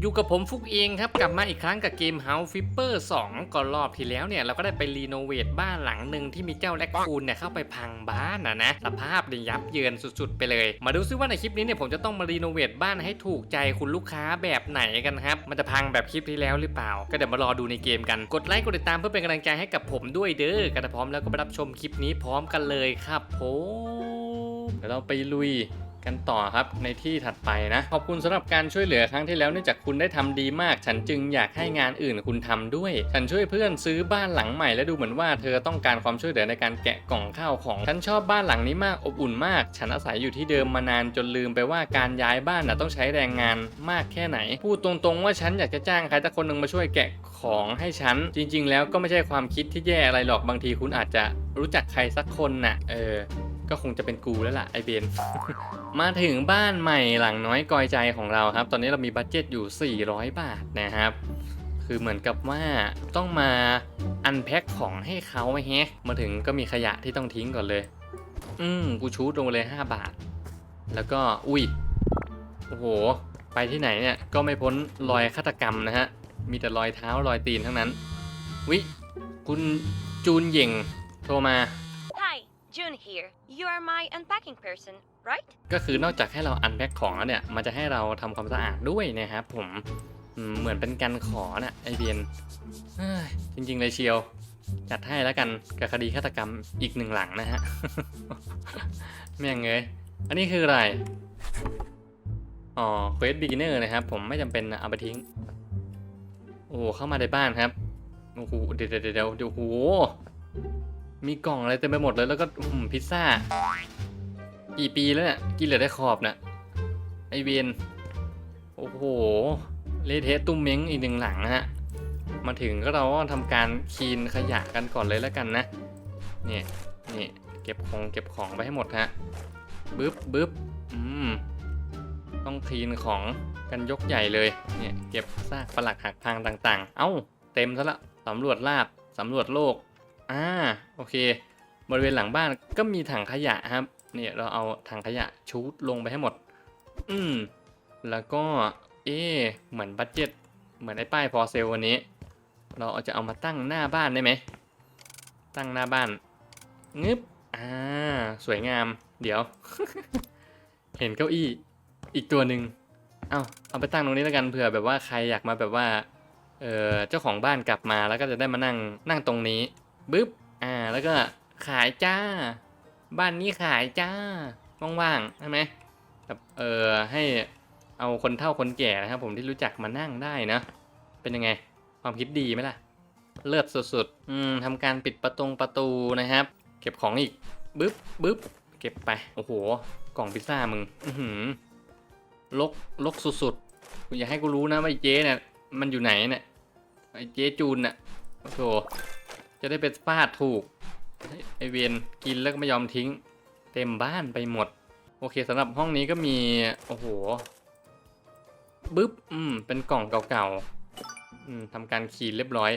อยู่กับผมฟุกเองครับ กลับมาอีกครั้งกับเกม House Flipper 2ก่อนรอบที่แล้วเนี่ย เราก็ได้ไปรีโนเวทบ้านหลังหนึ่งที่มีเจ้าแรคคูนเนี่ยเข้าไปพังบ้านนะนะสภาพเนี่ยยับเยินสุดๆ ไปเลย มาดูซิว่าในคลิปนี้เนี่ยผมจะต้องมารีโนเวทบ้านให้ถูกใจคุณลูกค้าแบบไหนกันครับ มันจะพังแบบคลิปที่แล้วหรือเปล่า ก็เดี๋ยวมารอดูในเกมกันกดไลค์กดติดตามเพื่อเป็นกำลังใจให้กับผมด้วยเด้อกันพร้อมแล้วก็ไปรับชมคลิปนี้พร้อมกันเลยครับผมเดี๋ยวเราไปลุย กันต่อครับในที่ถัดไปนะ ขอบคุณสำหรับการช่วยเหลือครั้งที่แล้วเนื่องจากคุณได้ทำดีมาก ฉันจึงอยากให้งานอื่นคุณทำด้วย ฉันช่วยเพื่อนซื้อบ้านหลังใหม่และดูเหมือนว่าเธอต้องการความช่วยเหลือในการแกะกล่องข้าวของ ฉันชอบบ้านหลังนี้มากอบอุ่นมาก ฉันอาศัยอยู่ที่เดิมมานานจนลืมไปว่าการย้ายบ้านนะต้องใช้แรงงานมากแค่ไหน พูดตรงๆว่าฉันอยากจะจ้างใครสักคนหนึ่งมาช่วยแกะของให้ฉัน จริง ๆ แล้วก็ไม่ใช่ความคิดที่แย่อะไรหรอกบางทีคุณอาจจะรู้จักใครสักคนน่ะ เออ ก็คงจะเป็นกูแล้วล่ะไอเบน มาถึงบ้านใหม่หลังน้อยกอยใจของเราครับ ตอนนี้เรามีบัตเจ็ตอยู่ 400 บาทนะครับ คือเหมือนกับว่าต้องมาอันแพ็คของให้เขาไว้แฮะมาถึงก็มีขยะที่ต้องทิ้งก่อนเลย อืมกูชูดลงเลย 5 บาท แล้วก็อุ้ยโอ้โห ไปที่ไหนเนี่ยก็ไม่พ้นรอยฆาตกรรมนะฮะ มีแต่รอยเท้ารอยตีนทั้งนั้น วิ คุณจูนเหย่งโทรมา June here. You are my unpacking person, right? ก็คือนอกจากให้เราอันแพ็คของแล้วเนี่ย มันจะให้เราทำความสะอาดด้วยนะครับผมอืมเหมือนเป็นการขอน่ะไอเบียนเฮ้ยจริง ๆ เลยเชียว จัดให้แล้วกันกับคดีฆาตกรรมอีกหนึ่งหลังนะฮะ แม่งเงยอันนี้คืออะไร อ๋อเควสบิ๊กเนอร์นะครับ ผมไม่จำเป็นเอาไปทิ้ง โอ้เข้ามาในบ้านครับ โอ้โหเดี๋ยวเดี๋ยวเดี๋ยวเดี๋ยวโอ้โห มีกล่องอะไรเต็มไปหมดเลยแล้วก็อื้อหือพิซซ่า กี่ปีแล้วเนี่ยกินเหลือได้ขอบนะไอเวนโอ้โหเลเทะตุ้มเม้งอีกหนึ่งหลังนะฮะมาถึงก็เราก็ทำการคีนขยะกันก่อนเลยแล้วกันนะเนี่ยนี่เก็บของเก็บของไปให้หมดฮะบึ๊บบึ๊บอืมต้องคลีนของกันยกใหญ่เลยเนี่ยเก็บซากปลักหักพังต่างๆ เอ้า เต็มซะละสำรวจลาบสำรวจโลก อ่าโอเค บริเวณหลังบ้านก็มีถังขยะครับเนี่ยเราเอาถังขยะชูดลงไปให้หมด อืมแล้วก็เอ๊เหมือนบัตเจ็ตเหมือนไอ้ป้ายพอเซลวันนี้ เราเอาจะเอามาตั้งหน้าบ้านได้ไหมตั้งหน้าบ้านงึบอ่าสวยงาม เดี๋ยว เห็นเก้าอี้อีกตัวหนึ่งเอาเอาไปตั้งตรงนี้แล้วกันเผื่อแบบว่าใครอยากมาแบบว่า เออเจ้าของบ้านกลับมาแล้วก็จะได้มานั่งนั่งตรงนี้ บึ๊บ อ่า แล้วก็ขายจ้า บ้านนี้ขายจ้า ว่างๆ ใช่ไหมแบบเออให้เอาคนเฒ่าคนแก่นะครับ ผมที่รู้จักมานั่งได้นะ เป็นยังไง ความคิดดีไหมล่ะ เลิศสุดๆ อืมทำการปิดประตงประตูนะครับ เก็บของอีกบึ๊บบึ๊บเก็บไป โอ้โห กล่องพิซซ่ามึง อือหือลกลกสุดๆ อย่าให้กูรู้นะว่าไอ้เจ๊เนี่ยมันอยู่ไหนเนี่ยไอ้เจ๊จูนน่ะโอ้โห จะได้ไปฟาดถูก ไอเวียนกินแล้วก็ไม่ยอมทิ้ง เต็มบ้านไปหมด โอเคสำหรับห้องนี้ก็มี โอ้โหบึ๊บ อืม เป็นกล่องเก่าๆ อืมทำการคีนเรียบร้อย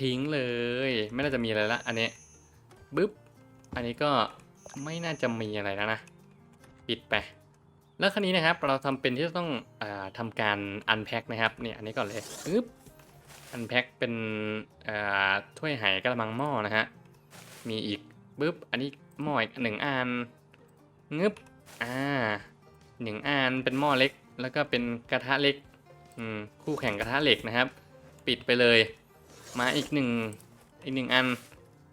ทิ้งเลย ไม่น่าจะมีอะไรละ อันนี้บึ๊บ อันนี้ก็ไม่น่าจะมีอะไรแล้วนะ ปิดไป แล้วคราวนี้นะครับ เราทำเป็นที่จะต้องอทำการอันแพ็คนะครับ เนี่ย อันนี้ก่อนเลยอึ๊บ อันแพ็คเป็นถ้วยไหกระมังหม้อนะฮะ มีอีกปึ๊บ อันนี้หม้ออีกหนึ่งอันงึบ อ่าหนึ่งอันเป็นหม้อเล็ก แล้วก็เป็นกระทะเล็ก อืม คู่แข่งกระทะเหล็กนะครับ ปิดไปเลย มาอีกหนึ่งอีกหนึ่งอัน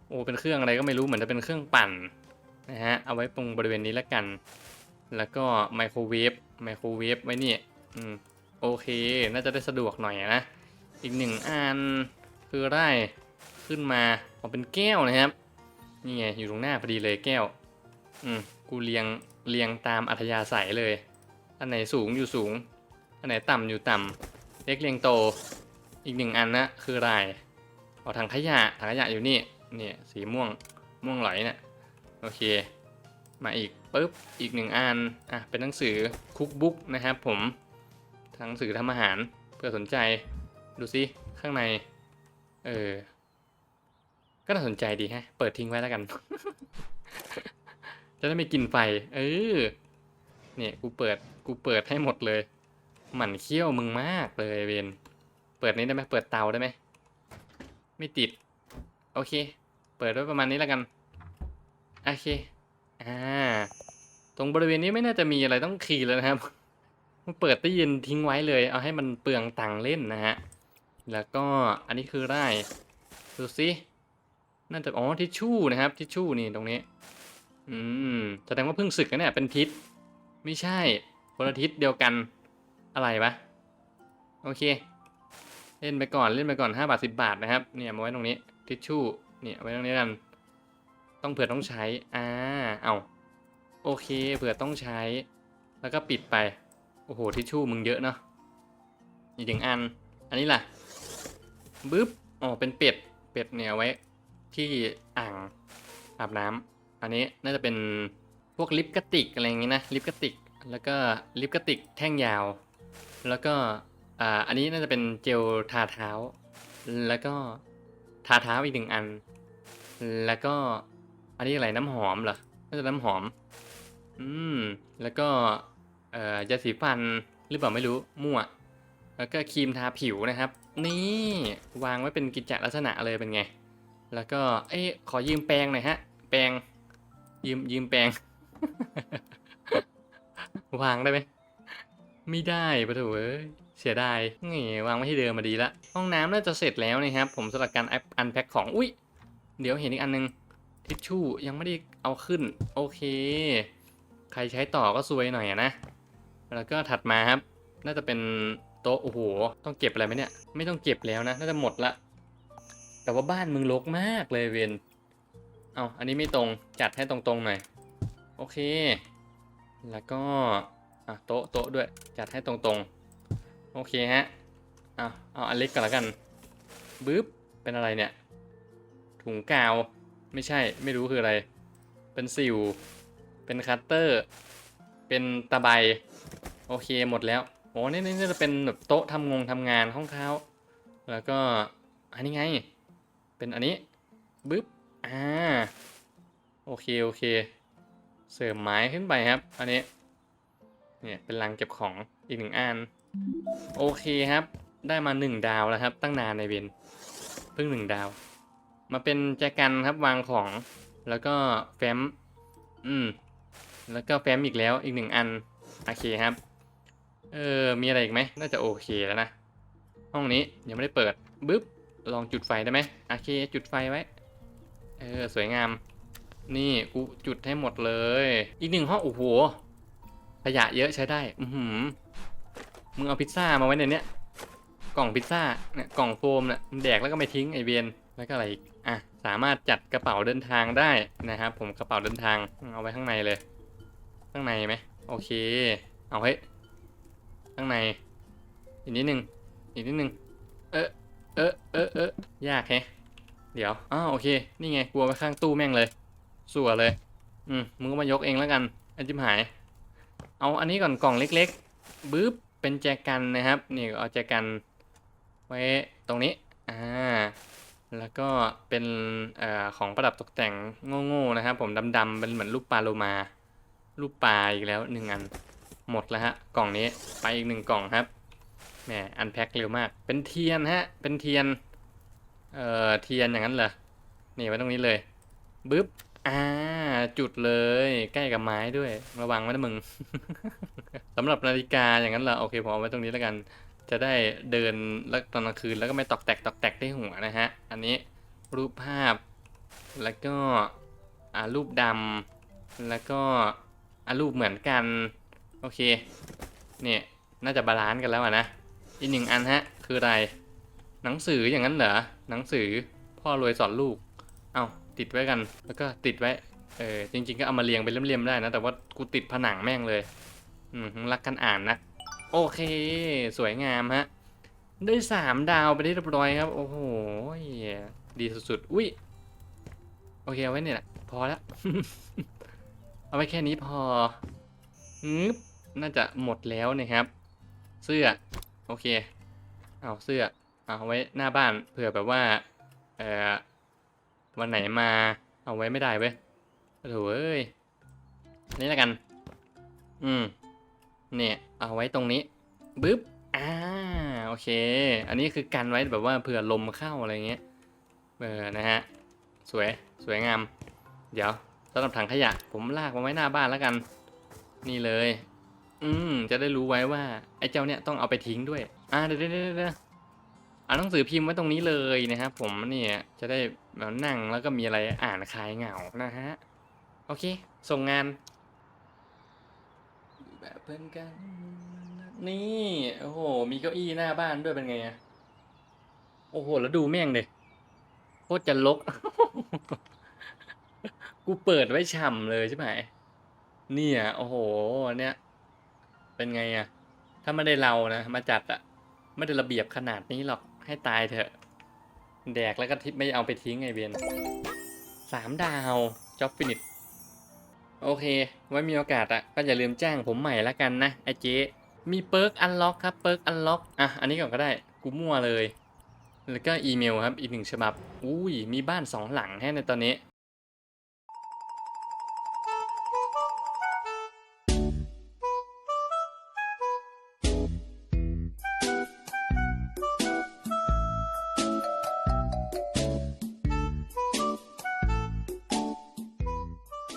โอ้ เป็นเครื่องอะไรก็ไม่รู้ เหมือนจะเป็นเครื่องปั่นนะฮะ เอาไว้ตรงบริเวณนี้แล้วกัน แล้วก็ไมโครเวฟ ไมโครเวฟไว้นี่ อืม โอเค น่าจะได้สะดวกหน่อยนะ อีกหนึ่งอันคือได้ขึ้นมาออกเป็นแก้วนะครับ นี่ไงอยู่ตรงหน้าพอดีเลยแก้ว อืมกูเรียงเรียงตามอัธยาศัยเลย อันไหนสูงอยู่สูง อันไหนต่ำอยู่ต่ำเล็กเรียงโต อีกหนึ่งอันนะคืออะไรอ๋อถังขยะถังขยะอยู่นี่เนี่ยสีม่วงม่วงไหลเนี่ยโอเค มาอีกปุ๊บอีกหนึ่งอันอะเป็นหนังสือคุกบุ๊กนะครับผมหนังสือทำอาหารเพื่อสนใจ ดูสิข้างใน เออ ก็น่าสนใจดีฮะ เปิดทิ้งไว้แล้วกัน จะได้ไม่กินไฟ เออ เนี่ยกูเปิด กูเปิดให้หมดเลย หมั่นเคี้ยวมึงมากเลยเวนเปิดนี้ได้ไหมเปิดเตาได้ไหม ไม่ติด โอเค เปิดไว้ประมาณนี้แล้วกัน โอเค อ่า ตรงบริเวณนี้ไม่น่าจะมีอะไรต้องคีย์แล้วนะครับเปิดตู้เย็นทิ้งไว้เลย เอาให้มันเปลืองตังค์เล่นนะฮะ แล้วก็อันนี้คือได้ดูสิน่าจะอ๋อทิชชู่นะครับทิชชู่นี่ตรงนี้ อืมแสดงว่าเพิ่งศึกนะเนี่ยเป็นทิศไม่ใช่คนละทิศเดียวกันอะไรปะโอเค เล่นไปก่อนเล่นไปก่อน5บาท10 บาทนะครับ เนี่ยมาไว้ตรงนี้ทิชชู่เนี่ยไว้ตรงนี้กัน ต้องเผื่อต้องใช้อ่าเอาโอเค เผื่อต้องใช้ แล้วก็ปิดไปโอ้โหทิชชู่มึงเยอะเนาะอีกหนึ่งอัน อันนี้ล่ะ บึ๊บอ๋อเป็นเป็ด เป็ดเนี่ยไว้ ที่อ่างอาบน้ำอันนี้น่าจะเป็นพวกลิปกติกอะไรอย่างงี้นะลิปกติก แล้วก็ลิปกติกแท่งยาว แล้วก็อ่าอันนี้น่าจะเป็นเจลทาเท้า แล้วก็ทาเท้าอีกหนึ่งอัน แล้วก็อันนี้อะไรน้ำหอมเหรอน่าจะน้ำหอม อืมแล้วก็เอ่อยาสีฟันหรือเปล่าไม่รู้มั่ว แล้วก็ครีมทาผิวนะครับ นี่วางไว้เป็นกิจจลักษณะเลยเป็นไง แล้วก็เอ้ยขอยืมแปรงหน่อยฮะ แปรงยืมยืมแปรงวางได้ไหมไม่ได้ปะโถเอ้ยเสียดายนี่วางไว้ที่เดิมมาดีละห้องน้ำน่าจะเสร็จแล้วนะครับ ผมสำหรับการอันแพ็คของอุ้ยเดี๋ยวเห็นอีกอันนึงทิชชู่ยังไม่ได้เอาขึ้น โอเค ใครใช้ต่อก็ซวยหน่อยนะ แล้วก็ถัดมาครับ น่าจะเป็น โต๊ะโอ้โห ต้องเก็บอะไรไหมเนี่ย ไม่ต้องเก็บแล้วนะ น่าจะหมดละ แต่ว่าบ้านมึงรกมากเลยเวนเอาอันนี้ไม่ตรง จัดให้ตรงๆหน่อย โอเค แล้วก็อะโต๊ะโต๊ะด้วย จัดให้ตรงๆ โอเคฮะ เอาเอาอันเล็กก่อนละกันบึ๊บ เป็นอะไรเนี่ย ถุงกาว ไม่ใช่ ไม่รู้คืออะไร เป็นสิว เป็นคัตเตอร์ เป็นตะไบ โอเคหมดแล้ว โอ้นี่นี่จะเป็นแบบโต๊ะทำงงทำงานห้องเท้าแล้วก็อันนี้ไง เป็นอันนี้บึ๊บอ่าโอเคโอเค เสริมไม้ขึ้นไปครับ อันนี้เนี่ยเป็นลังเก็บของอีกหนึ่งอันโอเคครับ ได้มาหนึ่งดาวแล้วครับ ตั้งนานในเวนเพิ่งหนึ่งดาว มาเป็นแจกันครับวางของ แล้วก็แฟ้ม อืม แล้วก็แฟ้มอีกแล้วอีกหนึ่งอัน โอเคครับ เออ มีอะไรอีกไหม น่าจะโอเคแล้วนะ ห้องนี้ยังไม่ได้เปิดบึ๊บ ลองจุดไฟได้ไหมโอเค จุดไฟไว้ เออ สวยงาม นี่กูจุดให้หมดเลย อีกหนึ่งห้อง โอ้โห ขยะเยอะใช้ได้ อือหือมึงเอาพิซซ่ามาไว้ในเนี้ย กล่องพิซซ่า เนี่ย กล่องโฟมเนี่ยมึงแดกแล้วก็ไม่ทิ้งไอเวียน แล้วก็อะไรอีก อะ สามารถจัดกระเป๋าเดินทางได้นะครับ ผมกระเป๋าเดินทาง เอาไว้ข้างในเลย ข้างในไหม โอเค เอาไว้ ข้างใน อีกนิดนึง อีกนิดนึง เออเออเออเออยากแฮะ เดี๋ยว อ้าวโอเค นี่ไงกลัวไปข้างตู้แม่งเลย สัวเลย อืมมึงก็มายกเองแล้วกันไอ้จิมหาย เอาอันนี้ก่อนกล่องเล็กๆบึ๊บ เป็นแจกันนะครับ นี่เอาแจกัน ไว้ตรงนี้ อ่า แล้วก็เป็นอของประดับตกแต่งโง่ๆนะครับผมดำๆเป็นเหมือนรูปปลาโลมา รูปปลาอีกแล้วหนึ่งอัน หมดแล้วฮะ กล่องนี้ไปอีกหนึ่งกล่องครับแหมอันแพ็คเร็วมาก เป็นเทียนฮะ เป็นเทียน เอ่อ เทียนอย่างนั้นเหรอ นี่ไว้ตรงนี้เลยบึ๊บ อ่า จุดเลย ใกล้กับไม้ด้วย ระวังไว้นะมึง สำหรับนาฬิกาอย่างนั้นเหรอ โอเคผมเอาไว้ตรงนี้แล้วกัน จะได้เดินแล้วตอนกลางคืนแล้วก็ไม่ตอกแตกตอกแตกได้หัวนะฮะ อันนี้รูปภาพ แล้วก็ อ่า รูปดำ แล้วก็ อ่า รูปเหมือนกัน โอเค เนี่ย น่าจะบาลานซ์กันแล้วอะนะ อีกหนึ่งอันฮะ คืออะไร หนังสืออย่างนั้นเหรอ หนังสือพ่อรวยสอนลูก เอาติดไว้กัน แล้วก็ติดไว้ เออ จริง ๆ ก็เอามาเรียงเป็นเล่มๆได้นะ แต่ว่ากูติดผนังแม่งเลย อืม รักกันอ่านนะ โอเค สวยงามฮะ ได้สามดาวไปได้เรียบร้อยครับ โอ้โห ดีสุดๆ อุ้ย โอเค เอาไว้เนี่ยแหละ พอแล้ว เอาไว้แค่นี้พอ งึบ น่าจะหมดแล้วนะครับ เสื้อ โอเค เอาเสื้อ เอาไว้หน้าบ้านเผื่อแบบว่า เอ่อ วันไหนมา เอาไว้ไม่ได้เว้ยโอ้โถเอ้ยอันนี่แล้วกัน อืม เนี่ย เอาไว้ตรงนี้บึ๊บ อ่า โอเค อันนี้คือกันไว้แบบว่าเผื่อลมเข้าอะไรเงี้ย เออ นะฮะ สวย สวยงาม เดี๋ยวสำหรับถังขยะ ผมลากมาไว้หน้าบ้านแล้วกัน นี่เลย อืม จะได้รู้ไว้ว่าไอ้เจ้าเนี่ยต้องเอาไปทิ้งด้วย อ่าเดี๋ยวเดี๋ยวเดี๋ยวเดี๋ยวเอาหนังสือพิมพ์ไว้ตรงนี้เลยนะครับผมเนี่ยจะได้แบบนั่งแล้วก็มีอะไรอ่านคลายเหงานะฮะ โอเค ส่งงานแบบเพื่อนกัน นี่โอ้โห มีเก้าอี้หน้าบ้านด้วยเป็นไงอะโอ้โห แล้วดูแม่งเลยโคตรจะลก กูเปิดไว้ฉ่ำเลยใช่ไหมเนี่ย โอ้โห เนี่ย เป็นไงอะถ้าไม่ได้เรานะ มาจัดอะไม่ได้ระเบียบขนาดนี้หรอกให้ตายเถอะ แดกแล้วก็ทิไม่เอาไปทิ้งไงเบนสามดาวจ็อบฟินิชโอเค ไว้มีโอกาสอะก็อย่าลืมแจ้งผมใหม่ละกันนะไอเจ๊มีเปิร์กอันล็อกครับเปิร์กอันล็อกอะอันนี้ก่อนก็ได้กูมั่วเลย แล้วก็อีเมลครับอีกหนึ่งฉบับ อุ้ยมีบ้านสองหลังให้ในตอนนี้